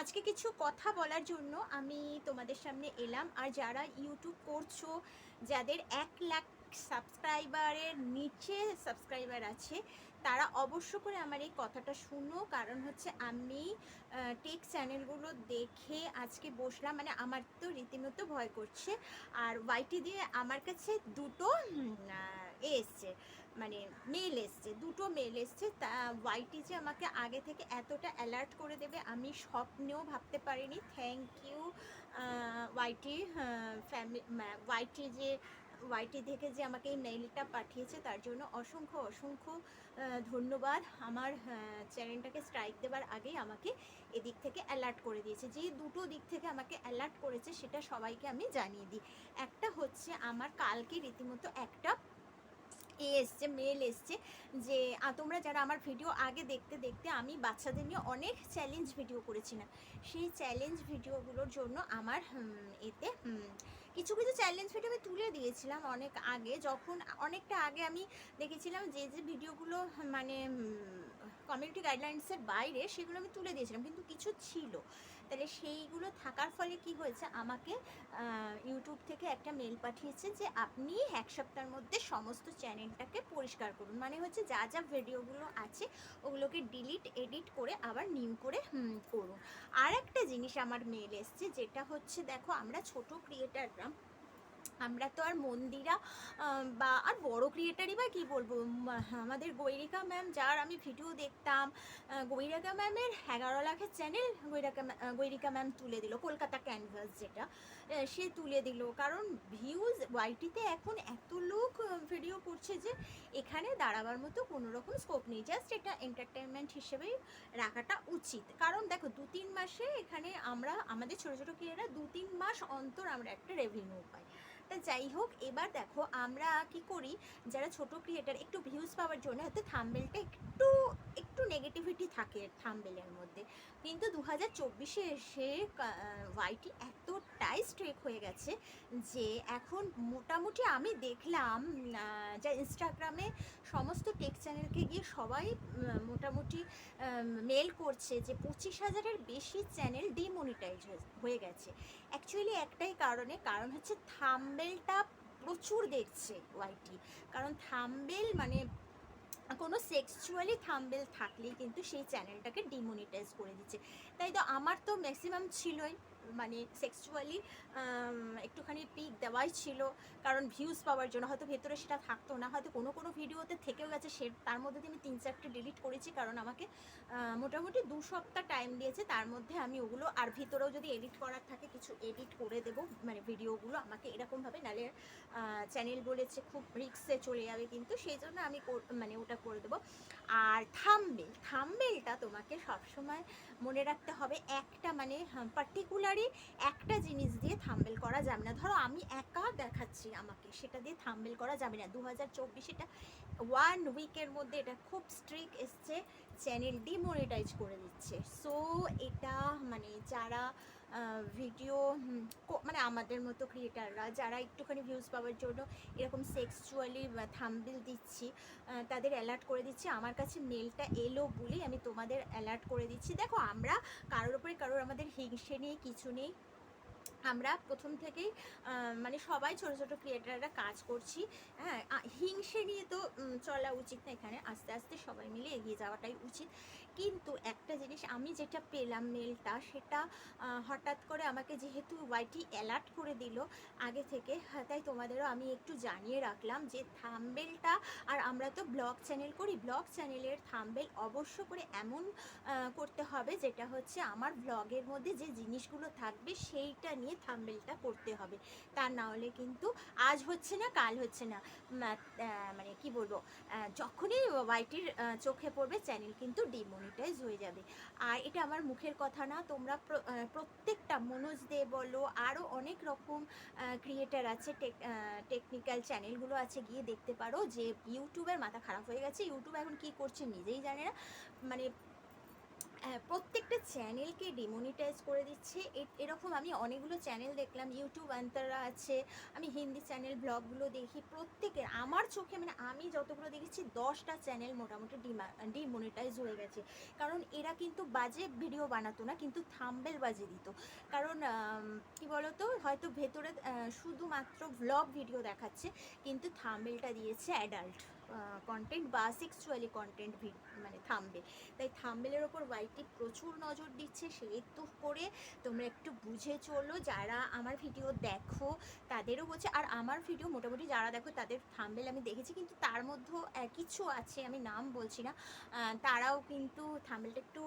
আজকে কিছু কথা বলার জন্য আমি তোমাদের সামনে এলাম। আর যারা ইউটিউব করছ, যাদের এক লাখ সাবস্ক্রাইবারের নিচে সাবস্ক্রাইবার আছে, তারা অবশ্য করে আমার এই কথাটা শুনো। কারণ হচ্ছে আমি টেক চ্যানেলগুলো দেখে আজকে বসলাম। মানে আমার তো রীতিমতো ভয় করছে। আর ওয়াইটি দিয়ে আমার কাছে দুটো এসছে। মানে মেল এসছে, দুটো মেল এসছে, তা ওয়াইটি যে আমাকে আগে থেকে এতটা অ্যালার্ট করে দেবে আমি স্বপ্নেও ভাবতে পারিনি। Thank you YT family YT যে, ওয়াইটি থেকে যে আমাকে এই মেইলটা পাঠিয়েছে, তার জন্য অসংখ্য অসংখ্য ধন্যবাদ। আমার চ্যানেলটাকে স্ট্রাইক দেওয়ার আগেই আমাকে এদিক থেকে অ্যালার্ট করে দিয়েছে। যে দুটো দিক থেকে আমাকে অ্যালার্ট করেছে, সেটা সবাইকে আমি জানিয়ে দিই। একটা হচ্ছে, আমার কালকে রীতিমতো একটা এ এসছে মেল এসছে যে তোমরা যারা আমার ভিডিও আগে দেখতে দেখতে আমি বাচ্চাদের নিয়ে অনেক চ্যালেঞ্জ ভিডিও করেছিলাম। সেই চ্যালেঞ্জ ভিডিওগুলোর জন্য আমার এতে কিছু কিছু চ্যালেঞ্জ ভিডিও আমি তুলে দিয়েছিলাম অনেক আগে। যখন অনেকটা আগে আমি দেখেছিলাম যে যে ভিডিওগুলো মানে কমিউনিটি গাইডলাইন্সের বাইরে সেগুলো আমি তুলে দিয়েছিলাম, কিন্তু কিছু ছিল। তাহলে সেইগুলো থাকার ফলে কি হয়েছে? আমাকে ইউটিউব থেকে একটা মেল পাঠিয়েছে যে আপনি এক সপ্তাহের মধ্যে সমস্ত চ্যানেলটাকে পরিষ্কার করুন। মানে হচ্ছে যা যা ভিডিওগুলো আছে, ওগুলোকে ডিলিট এডিট করে আবার নিউ করে করুন। আর একটা জিনিস আমার মেল এসছে, যেটা হচ্ছে দেখো, আমরা ছোট ক্রিয়েটাররা আমরা তো আর মন্দিরা বা আর বড় ক্রিয়েটারই বা কী বলব? আমাদের গৈরিকা ম্যাম যার আমি ভিডিও দেখতাম গৈরিকা ম্যামের এগারো লাখের চ্যানেল গৈরিকা গৈরিকা ম্যাম তুলে দিল, কলকাতা ক্যানভাস যেটা সে তুলে দিল। কারণ ভিউজ ওয়াইটিতে এখন এত লোক ভিডিও করছে যে এখানে দাঁড়াবার মতো কোনো রকম স্কোপ নেই। জাস্ট এটা এন্টারটেনমেন্ট হিসেবেই রাখাটা উচিত। কারণ দেখো, দু তিন মাসে এখানে আমরা, আমাদের ছোটো ছোটো ক্রিয়েটার দু তিন মাস অন্তর আমরা একটা রেভিনিউ পাই। তা যাই হোক, এবার দেখো আমরা কি করি? যারা ছোট ক্রিয়েটার একটু ভিউজ পাওয়ার জন্য, হয়তো থাম্বেলটা একটু একটু নেগেটিভিটি থাকে থাম্বেলের মধ্যে। কিন্তু দু হাজার চব্বিশে এসে ওয়াইটি এতটাই স্ট্রেক হয়ে গেছে যে এখন মোটামুটি আমি দেখলাম যা ইনস্টাগ্রামে সমস্ত টেক চ্যানেলকে গিয়ে সবাই মোটামুটি মেল করছে যে পঁচিশ হাজারের বেশি চ্যানেল ডিমনিটাইজ হয়ে গেছে। অ্যাকচুয়ালি একটাই কারণে, কারণ হচ্ছে থাম্বেলটা প্রচুর দেখছে ওয়াইটি কারণ থাম্বেল মানে কোনো সেক্সুয়ালি থাম্বেল থাকলেই কিন্তু সেই চ্যানেলটাকে ডিমনিটাইজ করে দিচ্ছে। তাই তো আমার তো ম্যাক্সিমাম ছিলই। মানে সেক্সুয়ালি একটুখানি পিক দেওয়াই ছিল। কারণ ভিউজ পাওয়ার জন্য হয়তো ভেতরে সেটা থাকতো না। হয়তো কোনো কোনো ভিডিওতে থেকেও গেছে। সে, তার মধ্যে আমি তিন চারটে ডিলিট করেছি কারণ আমাকে মোটামুটি দু সপ্তাহ টাইম দিয়েছে। তার মধ্যে আমি ওগুলো, আর ভিতরেও যদি এডিট করার থাকে, কিছু এডিট করে দেবো। মানে ভিডিওগুলো আমাকে এরকমভাবে নালে চ্যানেল বলেছে, খুব রিক্সে চলে যাবে কিন্তু সেই জন্য আমি মানে ওটা করে দেবো। আর থাম্বেল থাম্বেলটা তোমাকে সবসময় মনে রাখতে হবে। একটা মানে পার্টিকুলারই একটা জিনিস দিয়ে থাম্বেল করা যাবে না। ধরো আমি একা দেখাচ্ছি আমাকে, সেটা দিয়ে থাম্বেল করা যাবে না। দু হাজার চব্বিশ এটা ওয়ান উইকের মধ্যে এটা খুব স্ট্রিক এসছে চ্যানেল ডিমনিটাইজ করে দিচ্ছে। সো এটা মানে যারা ভিডিও মানে আমাদের মতো ক্রিয়েটাররা যারা একটুখানি ভিউজ পাওয়ার জন্য এরকম সেক্সুয়ালি থাম্বিল দিচ্ছি তাদের অ্যালার্ট করে দিচ্ছি। আমার কাছে মেলটা এলো বলেই আমি তোমাদের অ্যালার্ট করে দিচ্ছি। দেখো, আমরা কারোর ওপরে কারোর আমাদের হিংসে নেই, কিছু নেই। আমরা প্রথম থেকেই মানে সবাই ছোট ছোট ক্রিয়েটাররা কাজ করছি। হ্যাঁ হিংসে নিয়ে তো চলা উচিত না এখানে। আস্তে আস্তে সবাই মিলে এগিয়ে যাওয়াটাই উচিত। কিন্তু একটা জিনিস আমি যেটা পেলাম মেলটা সেটা হঠাৎ করে আমাকে যেহেতু ওয়াইটি অ্যালার্ট করে দিল আগে থেকে হ্যাঁ, তাই তোমাদেরও আমি একটু জানিয়ে রাখলাম যে থামবেলটা আর আমরা তো ব্লগ চ্যানেল করি ব্লগ চ্যানেলের থামবেল অবশ্য করে এমন করতে হবে যেটা হচ্ছে আমার ব্লগের মধ্যে যে জিনিসগুলো থাকবে সেইটা নিয়ে থাম্বেলটা করতে হবে। তা না হলে কিন্তু আজ হচ্ছে না, কাল হচ্ছে না। মানে কি বলব যখনই ওয়াইটির চোখে পড়বে চ্যানেল কিন্তু ডিমনিটাইজ হয়ে যাবে। আর এটা আমার মুখের কথা না, তোমরা প্র- প্রত্যেকটা মনোজ দে বলো আরও অনেক রকম ক্রিয়েটার আছে টেকনিক্যাল চ্যানেলগুলো আছে, গিয়ে দেখতে পারো যে ইউটিউবের মাথা খারাপ হয়ে গেছে। ইউটিউব এখন কি করছে নিজেই জানে না। মানে প্রত্যেকটা চ্যানেলকে ডিমনিটাইজ করে দিচ্ছে। এরকম আমি অনেকগুলো চ্যানেল দেখলাম ইউটিউব আন্তরা আছে, আমি হিন্দি চ্যানেল, ব্লগগুলো দেখি। প্রত্যেকের, আমার চোখে মানে আমি যতগুলো দেখেছি, দশটা চ্যানেল মোটামুটি ডিমা ডিমনিটাইজ হয়ে গেছে। কারণ এরা কিন্তু বাজে ভিডিও বানাতো না, কিন্তু থাম্বেল বাজে দিত। কারণ কি বলতো, হয়তো ভেতরে শুধুমাত্র ব্লগ ভিডিও দেখাচ্ছে, কিন্তু থাম্বেলটা দিয়েছে অ্যাডাল্ট কন্টেন্ট বা সেক্সুয়ালি কন্টেন্ট মানে থাম্বেল তাই থাম্বেলের ওপর ওয়াইটি প্রচুর নজর দিচ্ছে সেহেতু করে তোমরা একটু বুঝে চলো। যারা আমার ভিডিও দেখো, তাদেরও হচ্ছে আর আমার ভিডিও মোটামুটি যারা দেখো, তাদের থাম্বেল আমি দেখেছি, কিন্তু তার মধ্যেও কিছু আছে, আমি নাম বলছি না তারাও কিন্তু থাম্বেলটা একটু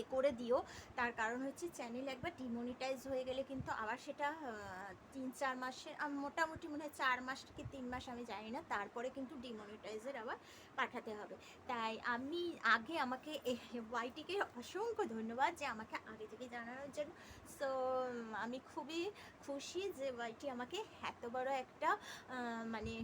এ করে দিও। তার কারণ হচ্ছে চ্যানেল একবার ডিমনিটাইজ হয়ে গেলে কিন্তু আবার সেটা তিন, চার মাসে মোটামুটি মনে হয় চার মাস কি তিন মাস আমি জানি না, তারপরে কিন্তু ডিমনিটাইজের আবার পাঠাতে হবে। তাই আমি আগে আমাকে ওয়াইটিকে অসংখ্য ধন্যবাদ যে আমাকে আগে থেকে জানানোর জন্য। সো আমি খুবই খুশি যে ওয়াইটি আমাকে এত বড় একটা মানে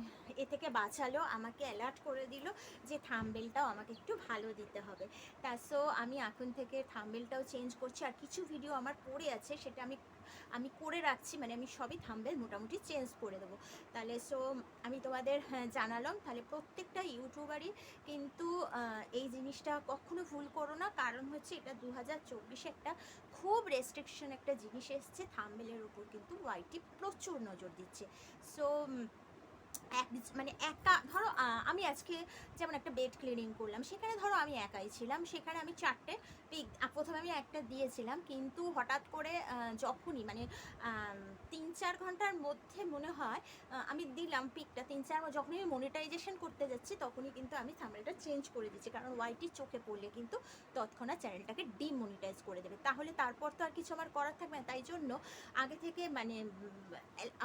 এ থেকে বাঁচালো, আমাকে অ্যালার্ট করে দিল যে থাম্বেলটাও আমাকে একটু ভালো দিতে হবে। তা সো আমি এখন থেকে থাম্বেলটাও চেঞ্জ করছি আর কিছু ভিডিও আমার পড়ে আছে সেটা আমি আমি করে রাখছি মানে আমি সবই থাম্বেল মোটামুটি চেঞ্জ করে দেবো। তাহলে সো আমি তোমাদের হ্যাঁ, জানালাম তাহলে প্রত্যেকটা ইউটিউবারই কিন্তু এই জিনিসটা কখনো ভুল করো না কারণ হচ্ছে এটা দু হাজার একটা খুব রেস্ট্রিকশন একটা জিনিস এসছে থাম্বেলের উপর কিন্তু ওয়াইটি প্রচুর নজর দিচ্ছে। সো এক মানে একা ধরো আমি আজকে যেমন একটা বেড ক্লিনিং করলাম, সেখানে ধরো আমি একাই ছিলাম, সেখানে আমি চারটে পিক প্রথমে আমি একটা দিয়েছিলাম, কিন্তু হঠাৎ করে যখনই মানে তিন, চার ঘণ্টার মধ্যে মনে হয় আমি দিলাম পিকটা তিন, চার, যখনই আমি মনিটাইজেশন করতে যাচ্ছি, তখনই কিন্তু আমি থামেলটা চেঞ্জ করে দিচ্ছি, কারণ ওয়াইটি চোখে পড়লে কিন্তু তৎক্ষণাৎ চ্যানেলটাকে ডিমনিটাইজ তাহলে তারপর তো আর কিছু আমার করার থাকবে না। তাই জন্য আগে থেকে মানে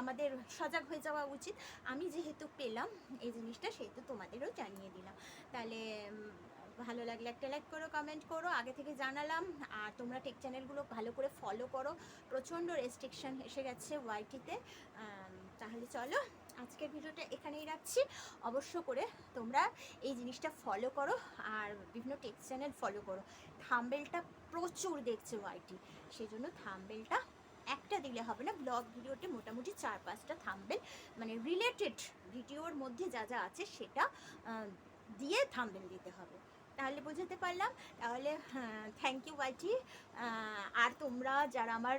আমাদের সজাগ হয়ে যাওয়া উচিত। আমি যেহেতু পেলাম এই জিনিসটা, সেহেতু তোমাদেরও জানিয়ে দিলাম। তাহলে ভালো লাগলে একটা লাইক করো কমেন্ট করো, আগে থেকে জানালাম। আর তোমরা টেক চ্যানেলগুলো ভালো করে ফলো করো। প্রচণ্ড রেস্ট্রিকশন এসে গেছে ওয়াইটিতে তাহলে চলো। আজকের ভিডিওটা এখানেই রাখছি। অবশ্য করে তোমরা এই জিনিসটা ফলো করো আর বিভিন্ন টেক চ্যানেল ফলো করো। থাম্বেলটা প্রচুর দেখছে ওয়াইটি সেই জন্য থাম্বেলটা একটা দিলে হবে না ব্লগ ভিডিওতে মোটামুটি চার পাঁচটা থাম্বেল মানে রিলেটেড ভিডিওর মধ্যে যা যা আছে সেটা দিয়ে থাম্বেল দিতে হবে। তাহলে বুঝতে পারলাম। তাহলে থ্যাংক ইউ ওয়াইটি আর তোমরা যারা আমার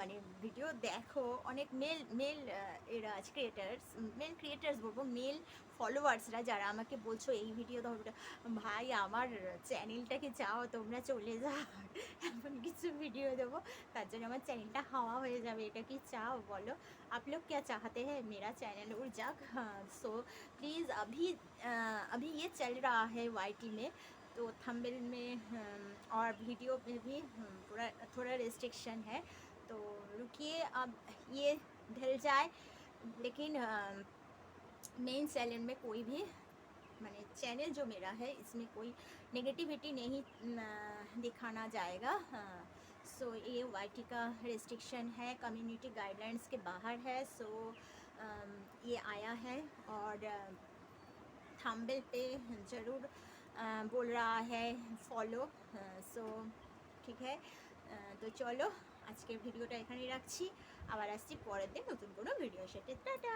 মানে ভিডিও দেখো, অনেক মেল মেল এরা আছে ক্রিয়েটার্স মেল ক্রিয়েটার্স বলব মেল ফলোয়ার্সরা যারা আমাকে বলছো, এই ভিডিও ওটা ভাই, আমার চ্যানেলটাকে চাও, তোমরা চলে যাও। এমন কিছু ভিডিও দেবো, তার জন্য আমার চ্যানেলটা হাওয়া হয়ে যাবে, এটা কি চাও, বলো। आप लोग क्या चाहते हैं? मेरा चैनल हाँ सो प्लीज़ अभी अभी ये चल रहा है वाईटी में तो थंबनेल में और वीडियो में भी पूरा, थोड़ा रेस्ट्रिक्शन है। तो रुकिए, अब ये ढल जाए। लेकिन मेन चैनल में कोई भी, मैंने चैनल जो मेरा है, इसमें कोई नेगेटिविटी नहीं दिखाना जाएगा। हाँ सो ये वाई का रेस्ट्रिक्शन है कम्युनिटी गाइडलाइंस के बाहर है सो ये आया है और थंबल पे ज़रूर अ, बोल रहा है ফলো সো ঠিক है अ, তো চলো আজকের ভিডিওটা এখানেই রাখছি আবার আসছি পরের দিন নতুন কোনো ভিডিও সাথে টাটা